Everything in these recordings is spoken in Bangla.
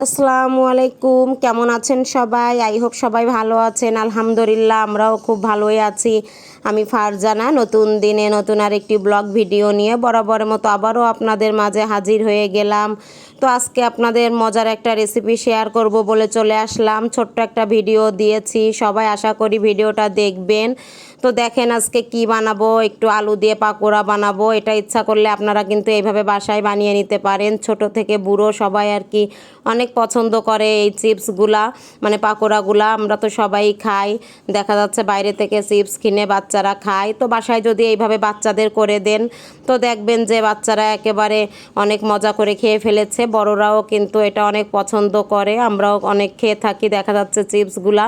আসসালামু আলাইকুম। কেমন আছেন সবাই? আই হোপ সবাই ভালো আছেন। আলহামদুলিল্লাহ, আমরাও খুব ভালোই আছি। আমি ফারজানা, নতুন দিনে নতুন আর একটি ব্লগ ভিডিও নিয়ে বরাবরের মতো আবারও আপনাদের মাঝে হাজির হয়ে গেলাম। তো আজকে আপনাদের মজার একটা রেসিপি শেয়ার করব বলে চলে আসলাম। ছোট্ট একটা ভিডিও দিয়েছি। সবাই আশা করি ভিডিওটা দেখবেন। তো দেখেন আজকে কি বানাবো? একটু আলু দিয়ে পাকোড়া বানাবো। এটা ইচ্ছা করলে আপনারা কিন্তু এইভাবে বাসায় বানিয়ে নিতে পারেন। ছোট থেকে বুড়ো সবাই আর কি অনেক পছন্দ করে এই চিপসগুলা মানে পাকোড়াগুলা। আমরা তো সবাই খাই। দেখা যাচ্ছে বাইরে থেকে চিপস কিনে বাচ্চারা খায়। তো বাসায় যদি এইভাবে বাচ্চাদের করে দেন, তো দেখবেন যে বাচ্চারা একেবারে অনেক মজা করে খেয়ে ফেলেছে। বড়রাও কিন্তু এটা অনেক পছন্দ করে। আমরাও অনেক খেয়ে থাকি দেখা যাচ্ছে চিপসগুলা।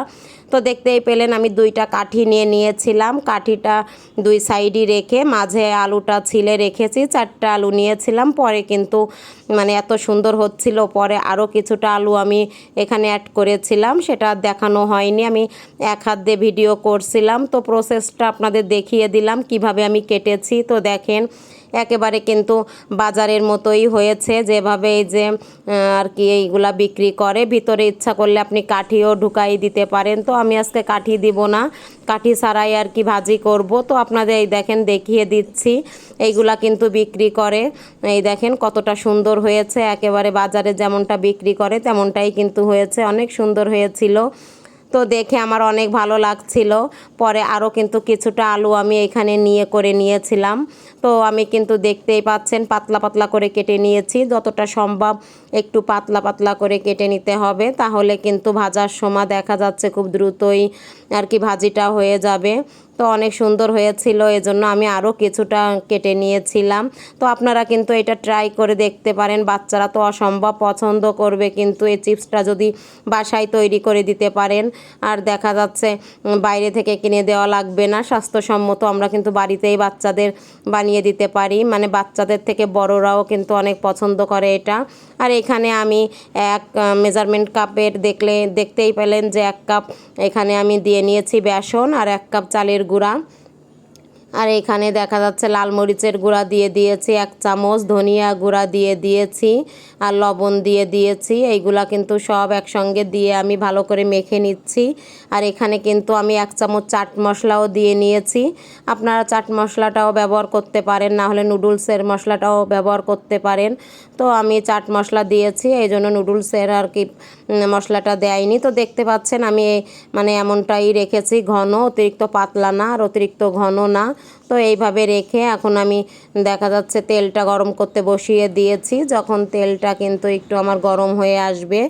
তো দেখতেই পেলেন আমি দুইটা কাঠি নিয়ে নিয়েছিলাম। কাঠিটা দুই সাইডই রেখে মাঝে আলুটা ছিলে রেখেছি, চারটা আলু নিয়েছিলাম। পরে কিন্তু মানে এত সুন্দর হচ্ছিল, পরে আরও কিছুটা আলু আমি এখানে অ্যাড করেছিলাম। সেটা দেখানো হয়নি, আমি এক হাত দিয়ে ভিডিও করছিলাম। তো প্রসেসটা আপনাদের দেখিয়ে দিলাম, কীভাবে আমি কেটেছি। তো দেখেন একেবারে কিন্তু বাজারের মতোই হয়েছে। যেভাবে এই যে আর কি এইগুলা বিক্রি করে, ভিতরে ইচ্ছা করলে আপনি কাঠিও ঢুকাই দিতে পারেন। তো আমি আজকে কাঠি দিব না। কাঠি ছাড়াই আর কি ভাজি করব। তো আপনাদের এই দেখেন, দেখিয়ে দিচ্ছি। এইগুলা কিন্তু বিক্রি করে। এই দেখেন কতটা সুন্দর হয়েছে। একেবারে বাজারে যেমনটা বিক্রি করে, তেমনটাই কিন্তু হয়েছে। অনেক সুন্দর হয়েছিল। তো দেখে আমার অনেক ভালো লাগছিল। পরে আরও কিন্তু কিছুটা আলু আমি এখানে নিয়ে করে নিয়েছিলাম। তো আমি কিন্তু দেখতেই পাচ্ছেন, পাতলা পাতলা করে কেটে নিয়েছি। যতটা সম্ভব একটু পাতলা পাতলা করে কেটে নিতে হবে। তাহলে কিন্তু ভাজার সময় দেখা যাচ্ছে খুব দ্রুতই আর কি ভাজিটা হয়ে যাবে। তো অনেক সুন্দর হয়েছিল, এজন্য আমি আরও কিছুটা কেটে নিয়েছিলাম। তো আপনারা কিন্তু এটা ট্রাই করে দেখতে পারেন, বাচ্চারা তো অসম্ভব পছন্দ করবে, কিন্তু এই চিপসটা যদি বাসায় তৈরি করে দিতে পারেন। আর দেখা যাচ্ছে বাইরে থেকে কিনে দেওয়া লাগবে না, স্বাস্থ্যসম্মত আমরা কিন্তু বাড়িতেই বাচ্চাদের বানিয়ে দিতে পারি। মানে বাচ্চাদের থেকে বড়রাও কিন্তু অনেক পছন্দ করে এটা। আর এখানে আমি এক মেজারমেন্ট কাপের দেখলে, দেখতেই পেলেন যে এক কাপ এখানে আমি দিয়ে নিয়েছি বেসন, আর এক কাপ চালের গুঁড়া। আর এখানে দেখা যাচ্ছে লাল মরিচের গুঁড়া দিয়ে দিয়েছি, এক চামচ ধনিয়া গুঁড়া দিয়ে দিয়েছি আর লবণ দিয়ে দিয়েছি। এইগুলা কিন্তু সব একসঙ্গে দিয়ে আমি ভালো করে মেখে নিচ্ছি। আর এখানে কিন্তু আমি এক চামচ চাট মশলাও দিয়ে নিয়েছি। আপনারা চাট মশলাটাও ব্যবহার করতে পারেন, না হলে নুডলসের মশলাটাও ব্যবহার করতে পারেন। তো আমি চাট মশলা দিয়েছি, এই জন্য নুডলসের আর কি মশলাটা দেয়নি। তো দেখতে পাচ্ছেন আমি মানে এমনটাই রেখেছি, ঘন, অতিরিক্ত পাতলা না আর অতিরিক্ত ঘন না। তো এইভাবে রেখে এখন আমি দেখা যাচ্ছে তেলটা গরম করতে বসিয়ে দিয়েছি। যখন তেলটা কিন্তু একটু আমার গরম হয়ে আসবে,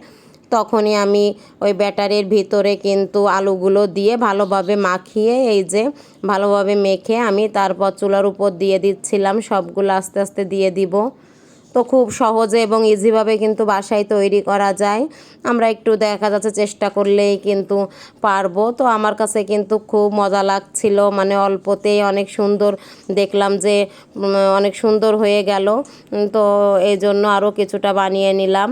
তখনই আমি ওই ব্যাটারের ভিতরে কিন্তু আলুগুলো দিয়ে ভালোভাবে মাখিয়ে, এই যে ভালোভাবে মেখে আমি তারপর চুলার উপর দিয়ে দিচ্ছিলাম। সবগুলো আস্তে আস্তে দিয়ে দিব। তো খুব সহজে এবং ইজিভাবে কিন্তু বাসায় তৈরি করা যায়। আমরা একটু দেখা যাচ্ছে চেষ্টা করলেই কিন্তু পারব। তো আমার কাছে কিন্তু খুব মজা লাগছিল মানে অল্পতেই অনেক সুন্দর দেখলাম যে অনেক সুন্দর হয়ে গেল। তো এই জন্য আরও কিছুটা বানিয়ে নিলাম।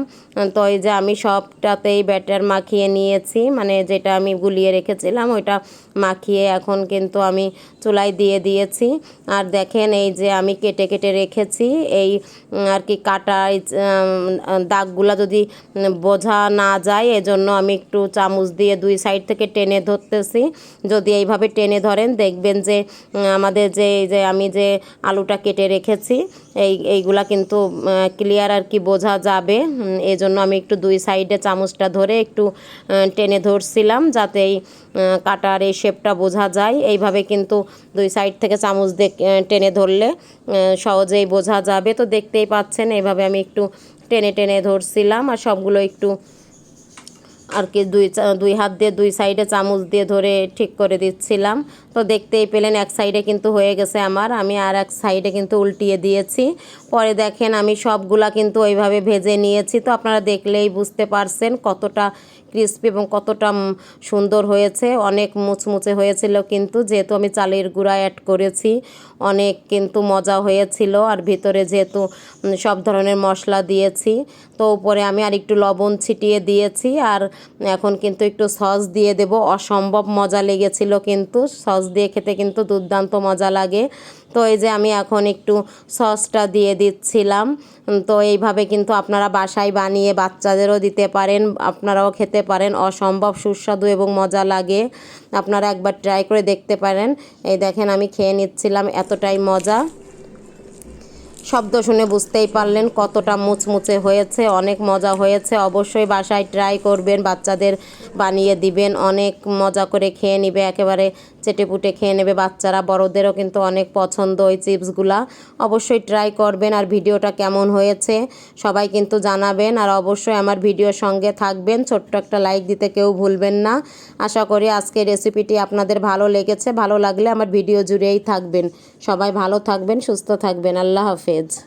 তো এই যে আমি সবটাতেই ব্যাটার মাখিয়ে নিয়েছি মানে যেটা আমি গুলিয়ে রেখেছিলাম ওইটা মাখিয়ে এখন কিন্তু আমি চুলায় দিয়ে দিয়েছি। আর দেখেন এই যে আমি কেটে কেটে রেখেছি, এই আর কি কাটা দাগগুলা যদি বোঝা না যায়, এজন্য আমি একটু চামচ দিয়ে দুই সাইড থেকে টেনে ধরতেছি। যদি এইভাবে টেনে ধরেন, দেখবেন যে আমাদের যে যে আমি যে আলুটা কেটে রেখেছি, এই, এইগুলা কিন্তু ক্লিয়ার আর কি বোঝা যাবে। এই জন্য আমি একটু দুই সাইডে চামচটা ধরে একটু টেনে ধরছিলাম যাতে এই কাটার এই শেপটা বোঝা যায়। এইভাবে কিন্তু দুই সাইড থেকে চামচ দিয়ে টেনে ধরলে সহজেই বোঝা যাবে। তো দেখতেই পাচ্ছেন এভাবে আমি একটু টেনে টেনে ধরছিলাম আর সবগুলো একটু আর কি দুই দুই হাত দিয়ে দুই সাইডে চামচ দিয়ে ধরে ঠিক করে দিচ্ছিলাম। তো দেখতেই পেলেন এক সাইডে কিন্তু হয়ে গেছে আমার, আমি আর এক সাইডে কিন্তু উল্টিয়ে দিয়েছি। পরে দেখেন আমি সবগুলা কিন্তু ওইভাবে ভেজে নিয়েছি। তো আপনারা দেখলেই বুঝতে পারছেন কতটা ক্রিস্পি এবং কতটা সুন্দর হয়েছে। অনেক মুচমুচে হয়েছিল কিন্তু, যেহেতু আমি চালের গুঁড়া অ্যাড করেছি, অনেক কিন্তু মজা হয়েছিল। আর ভিতরে যেহেতু সব ধরনের মশলা দিয়েছি, তো উপরে আমি আর একটু লবণ ছিটিয়ে দিয়েছি। আর এখন কিন্তু একটু সস দিয়ে দেব। অসম্ভব মজা লেগেছিল কিন্তু, সস দিয়ে খেতে কিন্তু দুর্দান্ত মজা লাগে। তো এই যে আমি এখন একটু সসটা দিয়ে দিচ্ছিলাম। তো এইভাবে কিন্তু আপনারা বাসায় বানিয়ে বাচ্চাদেরও দিতে পারেন, আপনারাও খেতে পারেন, অসম্ভব সুস্বাদু এবং মজা লাগে। আপনারা একবার ট্রাই করে দেখতে পারেন। এই দেখেন আমি খেয়ে নিচ্ছিলাম, এতটাই মজা। শব্দ শুনে বুঝতেই পারলেন কতটা মুচমুচে হয়েছে, অনেক মজা হয়েছে। অবশ্যই বাসায় ট্রাই করবেন, বাচ্চাদের বানিয়ে দিবেন। অনেক মজা করে খেয়ে নিবে, একেবারে চেটেপুটে খেয়ে নেবে বাচ্চারা। বড়দেরও কিন্তু অনেক পছন্দ ওই চিপসগুলা। অবশ্যই ট্রাই করবেন আর ভিডিওটা কেমন হয়েছে সবাই কিন্তু জানাবেন। আর অবশ্যই আমার ভিডিওর সঙ্গে থাকবেন। ছোট্ট একটা লাইক দিতে কেউ ভুলবেন না। আশা করি আজকে রেসিপিটি আপনাদের ভালো লেগেছে। ভালো লাগলে আমার ভিডিও জুড়েই থাকবেন। সবাই ভালো থাকবেন, সুস্থ থাকবেন। আল্লাহ হাফেজ। kids.